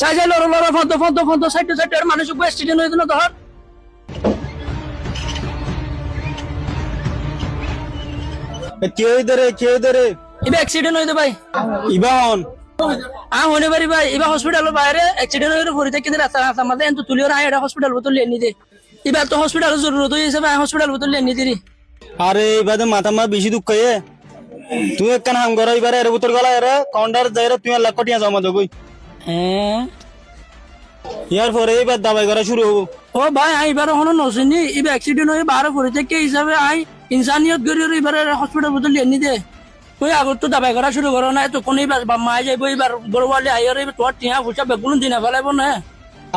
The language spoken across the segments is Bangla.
সাই সাই লড়ো লড়ো ফন্ত ফন্ত ফন্ত সাইড সাইড আর মানুষ অ্যাক্সিডেন্ট হয়েছে না তোর কেউ ধরে। কেউ ধরে ইবা অ্যাক্সিডেন্ট হয়েছে ভাই। ইবা হন আ হনে পারি ভাই ইবা হসপিটাল বাইরে অ্যাক্সিডেন্ট হয়ে পড়ে থেকে রাস্তা রাস্তা মাঝে এত তুলি আর এটা হসপিটাল বোতল লিয়ে নিতে এবার তো হসপিটাল জরুরত হয়েছে ভাই হসপিটাল বোতল লিয়ে নিতে রে। আরে এবারে মাথা মা বেশি দুঃখ এ তুই একখান হাম করো এবারে এর ভিতর গলা এর কাউন্টার যাই তুই লাখ কোটিয়া জমা দেবই। হ্যাঁ। ইয়ার পরে এবার দাবাই করা শুরু হব। ও ভাই আই এবার হনো নসিনি এবার অ্যাক্সিডেন্ট হয়ে বারে পড়ে থেকে হিসাবে আই ইনসানিয়ত গড়ি এবার হসপিটাল বোতল লিয়ে নিতে তুই আগত তো দাবাই করা শুরু করো না তো কোন এবার মায় যাইব এবার বড় বলে আইয়ার এবার তোর টিয়া ফুসা বেগুন দিনা ফেলাইব না।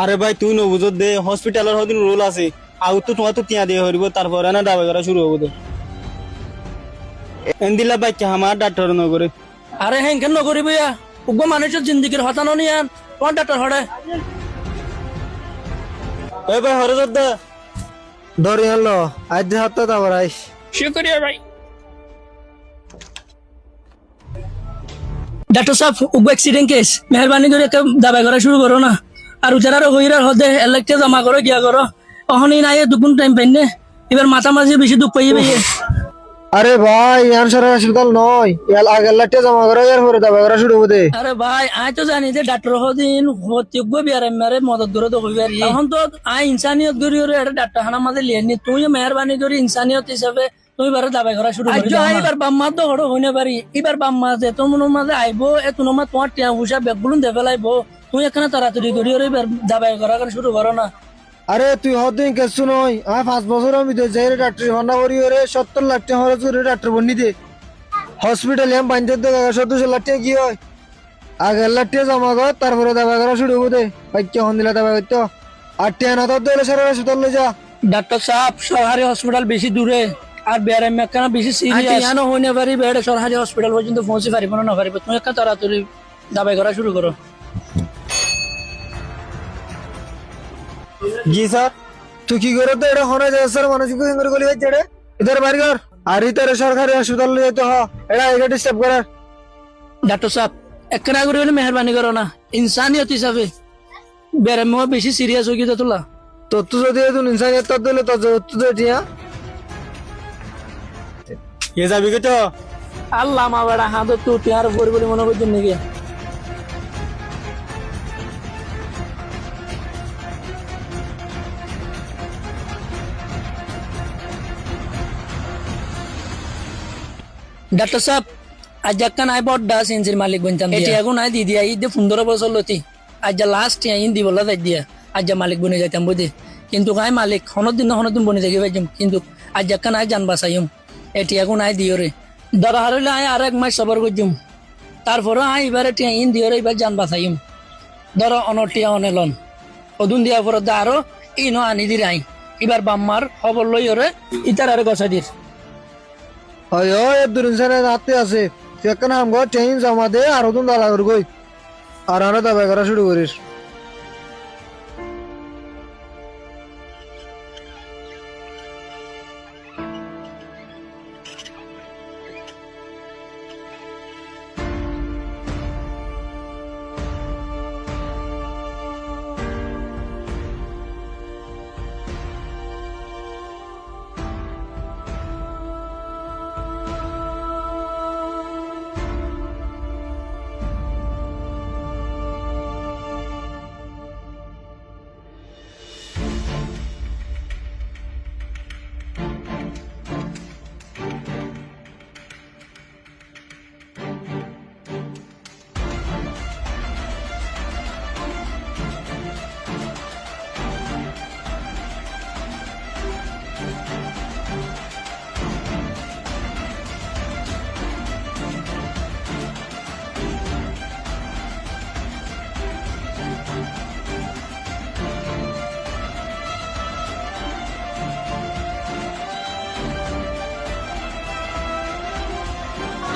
আরে ভাই তুই নবুজত দে হসপিটালের হদিন রোল আছে। আউ তো তোমার তো তিয়া দিয়ে হরিব তারপরে না দাবাই করা শুরু হব তো এন্দিলা ভাই কে আমার ডাক্তার নগরে? আরে হ্যাঁ কেন ইয়া উগ্র মানুষের জিন্দিগির হতানো নিয়ে ডাক্তার হরে এ ভাই হরজত দে ধরে আনলো আজ হাতটা তারপর আইস শুক্রিয়া ভাই ডাক্তার সাহেব উগ্র অ্যাক্সিডেন্ট কেস মেহরবানি করে একটা দাবাই করা শুরু করো না আর উচারারও হইরার হদে এলাকা জমা করো গিয়া করো অহনি নাই দুগুণ টাইম পাইনে এবার মাথা মাঝে বেশি দুঃখ পাইয়ে পাইয়ে আরে ভাই ইয়ান সারা হাসপাতাল নয়। ইয়ার আগের লাটে জমা করে ইয়ার পরে দাবা করা শুরু হতে আরে ভাই আই তো জানি যে ডাক্তার হদিন হত্যজ্ঞ বিয়ার মেরে মদত করে তো হইবার এখন তো আই ইনসানিয়ত করি ওরে এটা ডাক্তার খানা মাঝে লিয়ে নি। তুই মেহরবানি করে ইনসানিয়ত হিসাবে তুই বারে দাবাই করা শুরু করি এবার বাম্মা তো হড়ো হইনে পারি। এবার বাম্মা যে তোর মনের মাঝে আইবো এত নম্বর তোমার টিয়া হুসা বেগুলুন দে ফেলাইবো তুই এখানে তাড়াতাড়ি করি ওরে এবার দাবাই করে শুরু করো না। আরে তুই হদিন কেসু নয়। আমি পাঁচ বছর আমি তো যাই ডাক্তার হন্না করি ওরে সত্তর লাখ টাকা খরচ করে ডাক্তার বন্নি দে। হসপিটালে আমি বাইন্দে দে সত্তর লাখ টাকা কি হয়? আগের লাখ টাকা জমা কর তারপরে দাবা করা শুরু হতে দে। কে হন দিলা দাবা করতো আর টিয়া না তোর দিলে সারা হাসপাতাল যা। ডাক্তার সাহেব সরকারি হসপিটাল বেশি দূরে। আর বেড়ে মেকানা বেশি সিরিয়াস ইয়ানো হইনে পারি বেড়ে সরকারি হসপিটাল পর্যন্ত পৌঁছে পারিব না না পারিব তুমি একটা তাড়াতাড়ি দাবাই করা শুরু করো। জি স্যার। তুই কি করে তো এটা হনে যায় স্যার? মানসিক করে গলি ভাই জেড়ে ইধার বাড়ি কর। আর ইতারে সরকারি হাসপাতাল যেতে হ এটা এটা ডিস্টার্ব করার। ডাক্তার সাহেব একরা করে হলে মেহরবানি করো না। ইনসানিয়ত হিসাবে। বেশি সিরিয়াস হয়ে তোলা। তোর তো যদি তুই ইনসানিয়ত তোর দিলে তোর তো তো এ যাবি কে তো আল্লাহ মা বেড়া হাত তো টিয়ার পরি বলে মনে করছেন নাকি? ডাক্তার সাহেব, আজ একটা নাই বড্ডা সেন্সির মালিক বনতাম এটি এখন নাই দি দিয়া ঈদে পনেরো বছর লতি। আজ যা লাস্ট ইন দি বলা যাই দিয়া, আজ যা মালিক বনে যাইতাম বুঝি কিন্তু গাই মালিক, হনত দিন হনত দিন বনে থাকি পাইছিম কিন্তু আজ একটা নাই জান বাঁচাইম। এটি এখন নাই দিও রে। দরা হারলে আয় আর এক মাস সবার করছিম তারপরে আয় এবারে টিয়া ইন দিও রে এবার জান বাঁচাইম। ধরো অনটিয়া অনেলন। অদুন দিয়া পরে আরও ইনো আনি দির আই এবার বাম্মার খবর লই ওরে ইতার আরে গছাই দির ওই ওই দূর ইনসানিয়ত হাতে আছে। তুই নাম কর ট্রেন জমা দে আর ওদন দালা কর গই আর আরও দাবাই করা শুরু করিস।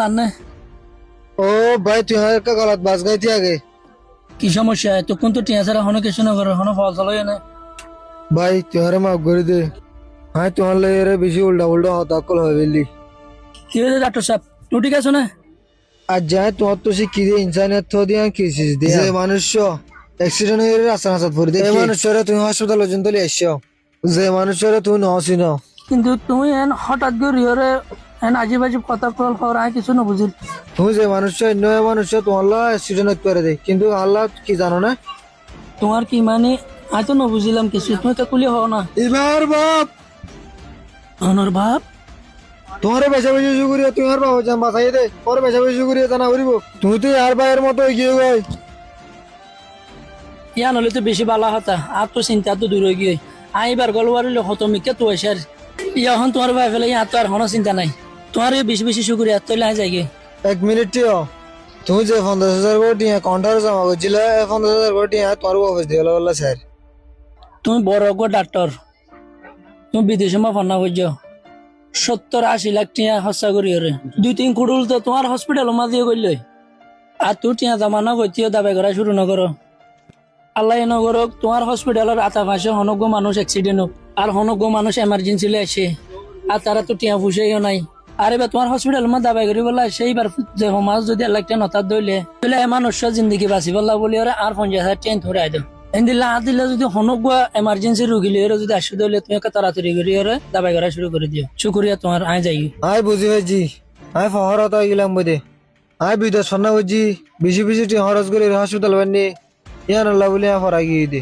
লান ও ভাই তুই একটা গলাত বাস গাইতি আগে কি সমস্যা? তখন তো টিয়া ছাড়া হনো কিছু না করে হনো ফল চলো না ভাই তুই মাফ করে দে। হ্যাঁ তোমার লাগে রে বেশি উল্টা উল্টা হতাকল হয়ে গেলি কি হয়েছে ডাক্তার সাহেব তুই ঠিক আছো না? আর যাই তোমার তো শিক্ষি দিয়ে ইনসানিয়ত দিয়া খিসিস দিয়ে। যে মানুষ অ্যাক্সিডেন্ট হয়ে রাস্তা রাস্তা পড়ে দেয় এই মানুষের তুমি হাসপাতাল পর্যন্ত এসছো যে মানুষের তুমি নহসি কিন্তু তুমি এন হঠাৎ করে আজিব আজিব কথা কল খবর আয় কিছু না বুঝিল তুমি যে মানুষ নয় মানুষ তোমার অ্যাক্সিডেন্ট করে দেয়। কিন্তু আল্লাহ কি জানো না? তোমার কি মানে? আমি তো না বুঝিলাম কিছু তুমি তো কুলি হও না। এবার বাপ! অনর ভাব তোমার বেচা বেশি শুকুরিয়া তোমার বাবা জান বাঁচাই দে। তোমার বেচা বেশি শুকুরিয়া জানা করিব। তুমি তো আর ভাইয়ের মতো এগিয়ে গাই ইয়া নলে তো বেশি বালা হতা আর তো চিন্তা তো দূর হয়ে গিয়ে। আইবার গলওয়ারিলে হত মিকে তো এসে আর ইয়া হন তোমার ভাই ফেলে ইয়া তো আর হনো চিন্তা নাই। তোমার বেশি বেশি শুকুরিয়া তৈলে আই যাই এক মিনিট টিও। তুমি যে পঞ্চাশ হাজার কোটি কাউন্টার জমা করছিলে পঞ্চাশ হাজার কোটি তোমার অফিস দিয়ে বললা স্যার। তুমি বড় গো ডাক্তার তুমি বিদেশে মা ফান্না করছ। সত্তর আশি লাখ টিয়া হস্যা করি ওরে। দুই তিন কুড়ুল তো তোমার হসপিটাল মা দিয়ে করলে আর তুই টিয়া জমা না করছিও দাবাই করা শুরু না করো আল্লাহ নগরক তোমার হসপিটালের আতা পাশে হনজ্ঞ মানুষ অ্যাক্সিডেন্ট হোক আর হনজ্ঞ মানুষ এমার্জেন্সি আসে আর তারা তো টিয়া ফুসেও নাই। আর এবার তোমার হসপিটাল মা দাবাই করি বললা, সেইবার যে সমাজ যদি আল্লাহ টিয়া নতার দইলে তাহলে মানুষের জিন্দগি বাঁচি বললা বলি, ওরা, আর পঞ্চাশ হাজার টিয়া ধরে আইদ এন্দিল্লা আর দিলে যদি হনজ্ঞ এমার্জেন্সি রুগী লিয়ে যদি আসে দইলে তুমি একটা তাড়াতাড়ি করি, ওরে, দাবাই করা শুরু করে দিও। শুক্রিয়া তোমার, আয় যাই। আই বুঝি ভাইজি আই ফহরত হয়ে গেলাম বোধে আই বিদেশ সন্না বুঝি, বেশি বেশি টি খরচ করে হাসপাতাল বানি ইয়ান আল্লাহ বলে ফরা গিয়ে দে।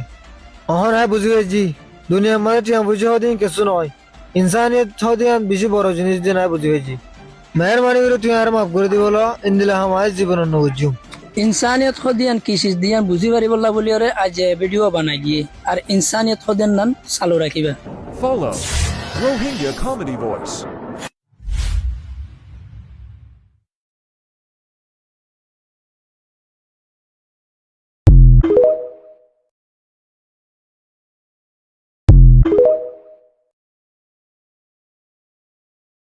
অহন আই বুঝি ভাইজি দুনিয়ার মানে টিয়া বুঝি হদিন কিছু নয়। ইনসানিয়ত হদিন বেশি বড় জিনিস দিয়ে না বুঝি হয়েছি। মেহরবানি করে তুই আর মাফ করে দিব ইন্দিলা আমার জীবন নবুঝু ইনসানিয়ত খদিয়ান চিজ দিয়ান বুঝি পারিব বললা বলি আরে আজ ভিডিও বানাই দিয়ে আর ইনসানিয়ত খদিয়ান নান চালু রাখিবা। Follow Rohingya Comedy Voice.